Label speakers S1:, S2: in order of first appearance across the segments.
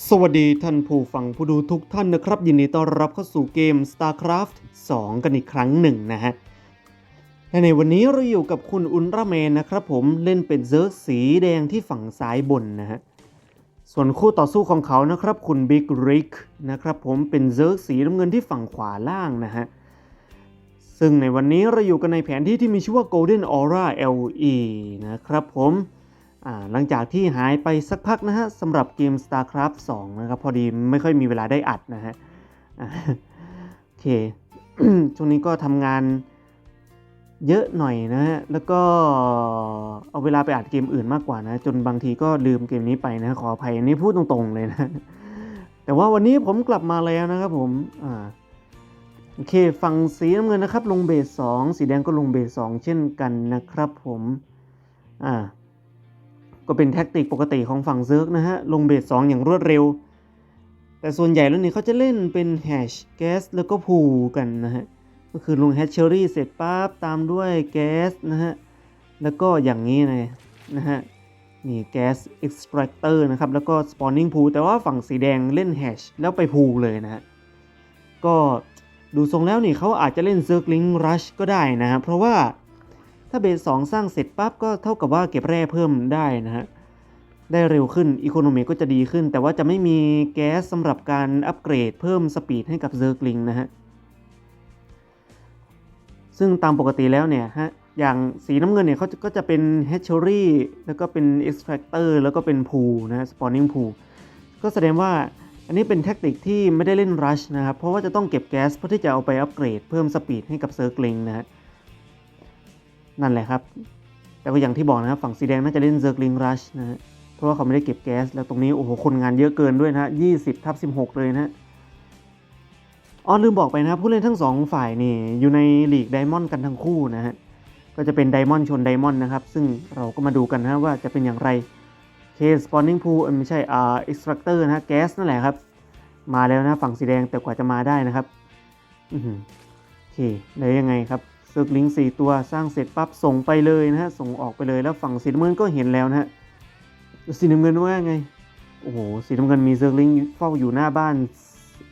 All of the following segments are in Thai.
S1: สวัสดีท่านผู้ฟังผู้ดูทุกท่านนะครับ ยินดีต้อนรับเข้าสู่เกม StarCraft 2 กันอีกครั้งหนึ่งนะฮะและในวันนี้เราอยู่กับคุณอุลตร้าแมนนะครับผมเล่นเป็นเซิร์กสีแดงที่ฝั่งซ้ายบนนะฮะส่วนคู่ต่อสู้ของเขานะครับ คุณบิ๊กริกนะครับผมเป็นเซิร์กสีน้ำเงินที่ฝั่งขวาล่างนะฮะซึ่งในวันนี้เราอยู่กันในแผนที่ที่มีชื่อว่า Golden Aura LE นะครับผม หลังจากที่หายไปสักพักนะฮะสำหรับเกม StarCraft 2 นะครับ พอดีไม่ค่อยมีเวลาได้อัดนะฮะโอเค ช่วงนี้ก็ทำงานเยอะหน่อยนะฮะ แล้วก็เอาเวลาไปอัดเกมอื่นมากกว่านะ จนบางทีก็ลืมเกมนี้ไปนะ ขออภัยนนี้พูดตรงๆเลยนะ แต่ว่าวันนี้ผมกลับมาแล้วนะครับผม อ่า โอเค ฝั่งสีน้ำเงินนะครับ ลงเบส2สีแดงก็ลงเบส2เช่นกันนะครับผม อ่า ก็เป็นแท็กติกปกติของฝั่งเซิร์กนะฮะ ลงเบส2อย่างรวดเร็ว แต่ส่วนใหญ่แล้วนี่เขาจะเล่นเป็นแฮชแก๊สแล้วก็พูกันนะฮะ ก็คือลงแฮชเชอรี่เสร็จปั๊บตามด้วยแก๊สนะฮะ แล้วก็อย่างนี้เลยนะฮะ นี่แก๊สเอ็กซ์แทรคเตอร์นะครับ แล้วก็สปอนนิ่งพูแต่ว่าฝั่งสีแดงเล่นแฮชแล้วไปพูเลยนะฮะ ก็ดูทรงแล้วนี่เขาอาจจะเล่นเซิร์กลิงรัชก็ได้นะฮะเพราะว่า ถ้าเบส2สร้างเสร็จปั๊บก็เท่ากับว่าเก็บแร่เพิ่มได้นะฮะ ได้เร็วขึ้นอีโคโนมีก็จะดีขึ้น แต่ว่าจะไม่มีแก๊สสำหรับการอัปเกรดเพิ่มสปีดให้กับเซอร์กลิงนะฮะ ซึ่งตามปกติแล้วเนี่ยฮะ อย่างสีน้ำเงินเนี่ยเขาก็จะเป็น h a t c h e r y แล้วก็เป็น Extractor แล้วก็เป็น Pool นะฮะ Spawning Pool ก็แสดงว่าอันนี้เป็นแท็กติกที่ไม่ได้เล่น Rush นะครับ เพราะว่าจะต้องเก็บแก๊สเพื่อที่จะเอาไปอัปเกรดเพิ่มสปีดให้กับเซอร์กลิงนะฮะ นั่นแหละครับ แต่ก็อย่างที่บอกนะครับ ฝั่งสีแดงน่าจะเล่นเซิร์กลิงรัชนะฮะเพราะว่าเขาไม่ได้เก็บแก๊ส แล้วตรงนี้โอ้โหคนงานเยอะเกินด้วยนะฮะยี่สิบทับสิบหกเลยนะฮะอ๋อลืมบอกไปนะครับผู้เล่นทั้งสองฝ่ายนี่อยู่ในลีกไดมอนด์กันทั้งคู่นะฮะก็จะเป็นไดมอนด์ชนไดมอนด์นะครับ ซึ่งเราก็มาดูกันนะว่าจะเป็นอย่างไรเคสปอนนิ่งพูลไม่ใช่อ่าเอ็กซ์ตรัคเตอร์นะฮะแก๊สนั่นแหละครับ มาแล้วนะฝั่งสีแดงแต่กว่าจะมาได้นะครับ อือโอเคแล้วยังไงครับ เซิร์กลิงสี่ตัวสร้างเสร็จปั๊บส่งไปเลยนะฮะ ส่งออกไปเลยแล้วฝั่งสีน้ำเงินก็เห็นแล้วนะฮะ สีน้ำเงินว่าไง โอ้โห สีน้ำเงินมีเซิร์กลิงเฝ้าอยู่หน้าบ้าน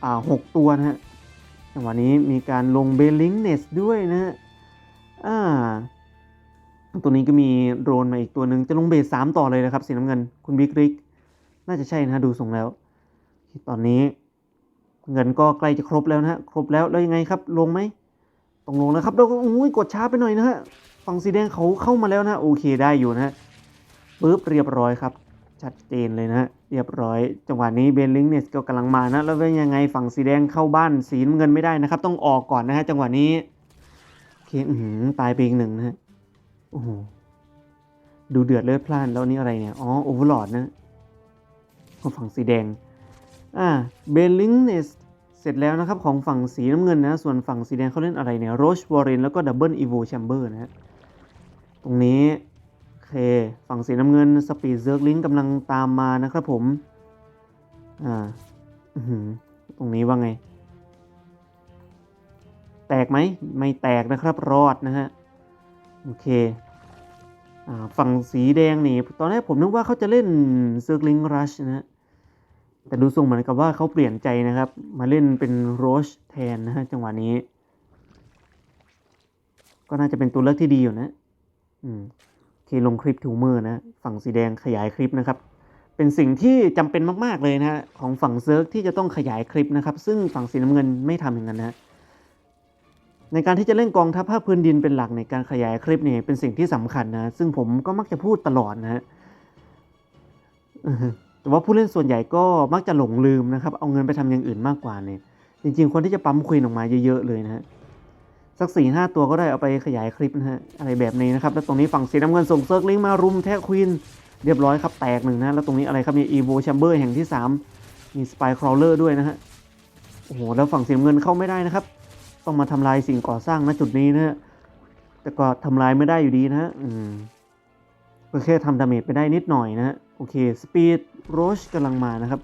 S1: อ่าหกตัวนะฮะ จังหวะนี้มีการลงเบลลิงเนสด้วยนะฮะ อ่า ตัวนี้ก็มีโดรนมาอีกตัวหนึ่งจะลงเบสสามต่อเลยนะครับ สีน้ำเงิน คุณบิ๊กริก น่าจะใช่นะฮะดูทรงแล้ว ตอนนี้ เงินก็ใกล้จะครบแล้วนะฮะ ครบแล้ว แล้วยังไงครับ ลงไหม ต้องลงนะครับแล้วก็อุ้ยกดช้าไปหน่อยนะฮะฝั่งสีแดงเขาเข้ามาแล้วนะโอเคได้อยู่นะฮะปึ๊บเรียบร้อยครับ ชัดเจนเลยนะเรียบร้อย จังหวะนี้เบนลิงเนี่ยก็กำลังมานะแล้วเป็นยังไงฝั่งสีแดงเข้าบ้านสีเงินไม่ได้นะครับ ต้องออกก่อนนะฮะจังหวะนี้โอเคอือหือตายไปอีกหนึ่งนะฮะโอ้โหดูเดือดเลือดพล่านแล้วนี่อะไรเนี่ยอ๋อโอเวอร์ลอดนะของฝั่งสีแดงอ่าเบลลิงเนส เสร็จแล้วนะครับของฝั่งสีน้ำเงินนะ ส่วนฝั่งสีแดงเขาเล่นอะไรเนี่ยโรชวอร์เรนแล้วก็ดับเบิลอีโวแชมเบอร์นะฮะตรงนี้โอเคฝั่งสีน้ำเงินสปีดเซิร์กลิงกำลังตามมานะครับผม อ่าตรงนี้ว่าไง แตกไหมไม่แตกนะครับรอดนะฮะโอเคอ่าฝั่งสีแดงนี่ ตอนแรกผมนึกว่าเขาจะเล่นเซิร์กลิงรัชนะฮะ แต่ดูทรงเหมือนกับว่าเขาเปลี่ยนใจนะครับ มาเล่นเป็นโรชแทนนะฮะจังหวะนี้ ก็น่าจะเป็นตัวเลือกที่ดีอยู่นะ อืมโอเคลงคลิปทูเมอร์นะ ฝั่งสีแดงขยายคลิปนะครับ เป็นสิ่งที่จำเป็นมาก ๆ เลยนะของฝั่งเซิร์กที่จะต้องขยายคลิปนะครับ ซึ่งฝั่งสีน้ำเงินไม่ทำอย่างนั้นนะในการที่จะเล่นกองทัพภาคพื้นดินเป็นหลักในการขยายคลิปเนี่ยเป็นสิ่งที่สำคัญนะ ซึ่งผมก็มักจะพูดตลอดนะฮะ แต่ว่าผู้เล่นส่วนใหญ่ก็มักจะหลงลืมนะครับ เอาเงินไปทำอย่างอื่นมากกว่าเนี่ย จริง ๆ คนที่จะปั๊มควีนออกมาเยอะ ๆ เลยนะฮะ สักสี่ห้าตัวก็ได้เอาไปขยายคลิปนะฮะ อะไรแบบนี้นะครับ แล้วตรงนี้ฝั่งสีน้ำเงินส่งเซิร์กลิงมารุมแทะควีนเรียบร้อยครับแตกหนึ่งนะ แล้วตรงนี้อะไรครับมีอีโวแชมเบอร์แห่งที่ 3 มีสปายครอลเลอร์ด้วยนะฮะ โอ้โห แล้วฝั่งสีน้ำเงินเข้าไม่ได้นะครับ ต้องมาทำลายสิ่งก่อสร้างณจุดนี้นะฮะ แต่ก็ทำลายไม่ได้อยู่ดีนะฮะ อืมก็แค่ทำดาเมจไปได้นิดหน่อยนะฮะ อเคสปีดโรชกำลังมานะครับ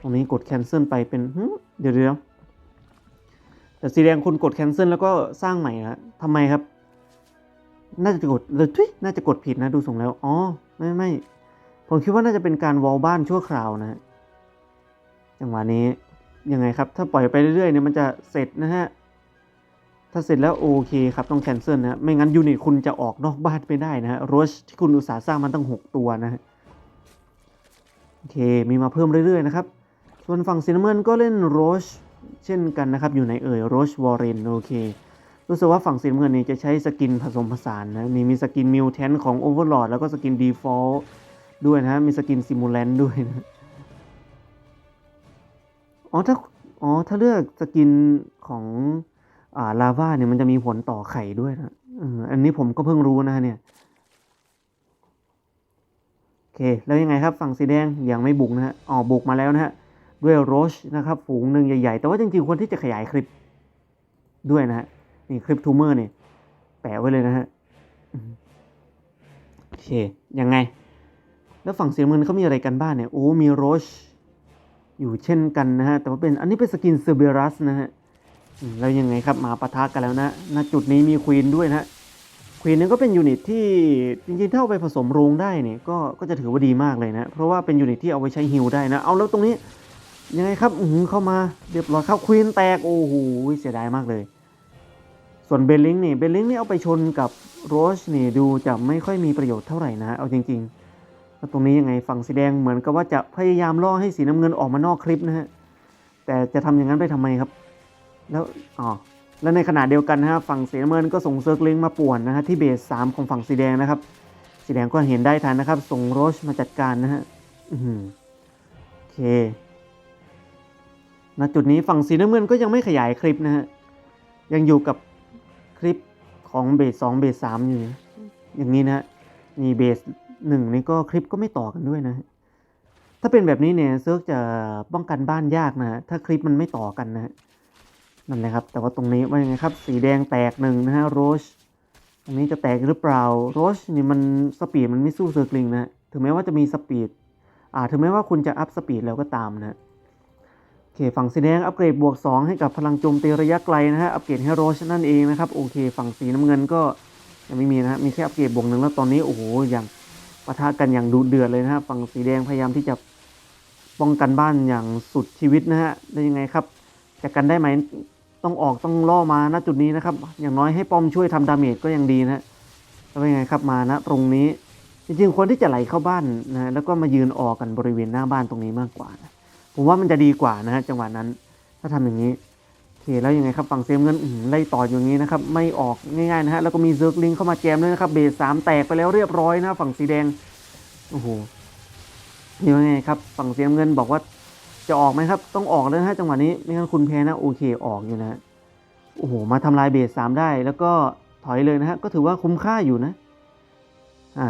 S1: ตรงนี้กดแคนเซิลไปเป็นเดี๋ยวเดี๋ยวแต่สีแดงคุณกดแคนเซิลแล้วก็สร้างใหม่นะทำไมครับ น่าจะกดเลยทุยน่าจะกดผิดนะดูส่งแล้ว อ๋อ ไม่ไม่ผมคิดว่าน่าจะเป็นการวอลบ้านชั่วคราวนะจังหวะนี้ยังไงครับ ถ้าปล่อยไปเรื่อยๆเนี่ยมันจะเสร็จนะฮะ ถ้าเสร็จแล้วโอเคครับต้องแคนเซิลนะฮะไม่งั้นยูนิตคุณจะออกนอกบ้านไม่ได้นะฮะโรชที่คุณอุตสาห์สร้างมันตั้ง 6 ตัวนะฮะ โอเค มีมาเพิ่มเรื่อยๆนะครับ ส่วนฝั่งซินนามอนก็เล่นโรชเช่นกันนะครับ อยู่ในเอ่ยโรชวอร์เรนโอเครู้สึกว่าฝั่งสีน้ำเงินนี่จะใช้สกินผสมผสานนะนี่มีสกินมิวแทนของ Overlord แล้วก็สกิน Default ด้วยนะมีสกินซิมูแลนด้วยนะอ๋อถ้าอ๋อถ้าเลือกสกินของอ่าลาวาเนี่ยมันจะมีผลต่อไข่ด้วยนะอันนี้ผมก็เพิ่งรู้นะเนี่ย เคแล้วยังไงครับฝั่งสีแดงยังไม่บุกนะฮะอ๋อบุกมาแล้วนะฮะด้วยโรชนะครับฝูงหนึ่งใหญ่ ๆ แต่ว่าจริงๆควรที่จะขยายคลิปด้วยนะฮะนี่คลิปทูเมอร์เนี่ยแปะไว้เลยนะฮะโอเคยังไง แล้วฝั่งเสียเงินเขามีอะไรกันบ้างเนี่ยโอ้มีโรชอยู่เช่นกันนะฮะแต่ว่าเป็นอันนี้เป็นสกินเซเบรัสนะฮะแล้วยังไงครับมาปะทะกันแล้วนะณจุดนี้มีควีนด้วยนะฮะ ควีนนี่ก็เป็นยูนิตที่จริงๆถ้าเอาไปผสมโรงได้เนี่ยก็ก็จะถือว่าดีมากเลยนะ เพราะว่าเป็นยูนิตที่เอาไว้ใช้ฮิลได้นะ เอาแล้วตรงนี้ยังไงครับอือหือเข้ามาเรียบร้อยครับควีนแตกโอ้โหเสียดายมากเลย ส่วนเบลลิงนี่เบลลิงนี่เอาไปชนกับโรชนี่ดูจะไม่ค่อยมีประโยชน์เท่าไหร่นะ เอาจริงๆแล้วตรงนี้ยังไงฝั่งสีแดงเหมือนกับว่าจะพยายามล่อให้สีน้ำเงินออกมานอกคลิปนะฮะแต่จะทำอย่างนั้นไปทำไมครับ แล้วอ๋อ แล้วในขณะเดียวกันนะฮะฝั่งสีน้ำเงินก็ส่งเซิร์กลิงมาป่วนนะฮะที่เบสสามของฝั่งสีแดงนะครับ สีแดงก็เห็นได้ทันนะครับ ส่งโรชมาจัดการนะฮะโอเคณจุดนี้ฝั่งสีน้ำเงินก็ยังไม่ขยายคลิปนะฮะยังอยู่กับคลิปของเบสสองเบสสามอยู่ อย่างนี้นะฮะนี่เบสหนึ่งนี่ก็คลิปก็ไม่ต่อกันด้วยนะ ถ้าเป็นแบบนี้เนี่ยเซิร์ฟจะป้องกันบ้านยากนะฮะถ้าคลิปมันไม่ต่อกันนะ นั่นแหละครับ แต่ว่าตรงนี้ว่ายังไงครับ สีแดงแตกหนึ่งนะฮะโรชตรงนี้จะแตกหรือเปล่าโรชนี่มันสปีดมันไม่สู้เซอร์กลิงนะถึงแม้ว่าจะมีสปีดอ่าถึงแม้ว่าคุณจะอัพสปีดแล้วก็ตามนะฮะโอเคฝั่งสีแดงอัปเกรดบวก 2 ให้กับพลังโจมตีระยะไกลนะฮะอัปเกรดให้โรชนั่นเองนะครับโอเค ฝั่งสีน้ำเงินก็ยังไม่มีนะฮะมีแค่อัปเกรดบวกหนึ่งแล้วตอนนี้โอ้โหอย่างปะทะกันอย่างดุเดือดเลยนะฮะฝั่งสีแดงพยายามที่จะป้องกันบ้านอย่างสุดชีวิตนะฮะได้ยังไงครับจะกันได้ไหม ต้องออกต้องล่อมาณจุดนี้นะครับ อย่างน้อยให้ป้อมช่วยทำดาเมจก็ยังดีนะฮะแล้วเป็นไงครับมานะตรงนี้ จริงๆควรที่จะไหลเข้าบ้านนะฮะแล้วก็มายืนออกกันบริเวณหน้าบ้านตรงนี้มากกว่านะผมว่ามันจะดีกว่านะฮะจังหวะนั้น ถ้าทำอย่างนี้โอเคแล้วยังไงครับฝั่งเซมเงินไล่ต่ออย่างนี้นะครับไม่ออกง่ายๆนะฮะแล้วก็มีเซิร์กลิงเข้ามาแจมด้วยนะครับเบสสามแตกไปแล้วเรียบร้อยนะฝั่งสีแดงโอ้โหนี่ว่าไงครับฝั่งเซมเงินบอกว่า จะออกไหมครับ ต้องออกแล้วนะฮะจังหวะนี้ ไม่งั้นคุณแพ้นะ โอเคออกอยู่นะโอ้โห มาทำลายเบสสามได้ แล้วก็ถอยเลยนะฮะ ก็ถือว่าคุ้มค่าอยู่นะ อ่า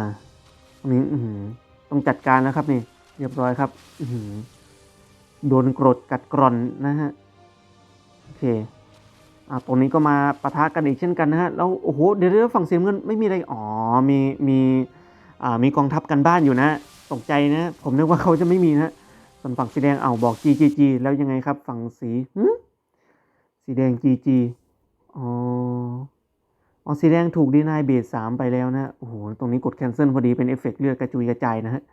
S1: ตรงนี้ต้องจัดการแล้วครับนี่ เรียบร้อยครับอืโดนกรดกัดกร่อนนะฮะ โอเค อ่าตรงนี้ก็มาปะทะกันอีกเช่นกันนะฮะ แล้วโอ้โหเดี๋ยวเดี๋ยวฝั่งเสียเงินไม่มีอะไร อ๋อ มี มี อ่า มีกองทัพกันบ้านอยู่นะ ตกใจนะ ผมนึกว่าเขาจะไม่มีนะ ส่วนฝั่งสีแดงเอาบอก GGG แล้วยังไงครับ ฝั่งสีหึสีแดง GG อ๋ออ๋อสีแดงถูกดีนายเบสสามไปแล้วนะโอ้โหตรงนี้กด cancel พอดีเป็นเอฟเฟกต์เลือดกระจุยกระจายนะฮะ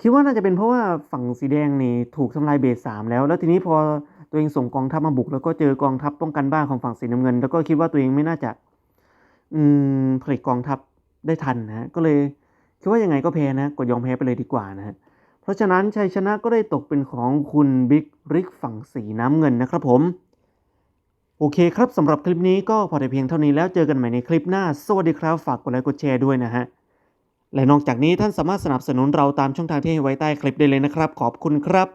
S1: คิดว่าน่าจะเป็นเพราะว่าฝั่งสีแดงนี่ถูกทำลายเบสสามแล้ว แล้วทีนี้พอตัวเองส่งกองทัพมาบุก แล้วก็เจอกองทัพป้องกันบ้านของฝั่งสีน้ำเงิน แล้วก็คิดว่าตัวเองไม่น่าจะ อืมผลิตกองทัพได้ทันนะฮะก็เลยคิดว่ายังไงก็แพ้นะกดยอมแพ้ไปเลยดีกว่านะฮะ เพราะฉะนั้นชัยชนะก็ได้ตกเป็นของคุณบิ๊กริกฝั่งสีน้ำเงินนะครับผม โอเคครับสำหรับคลิปนี้ก็พอแต่เพียงเท่านี้แล้วเจอกันใหม่ในคลิปหน้า สวัสดีครับ ฝากกดไลค์กดแชร์ด้วยนะฮะ และนอกจากนี้ท่านสามารถสนับสนุนเราตามช่องทางที่ให้ไว้ใต้คลิปได้เลยนะครับ ขอบคุณครับ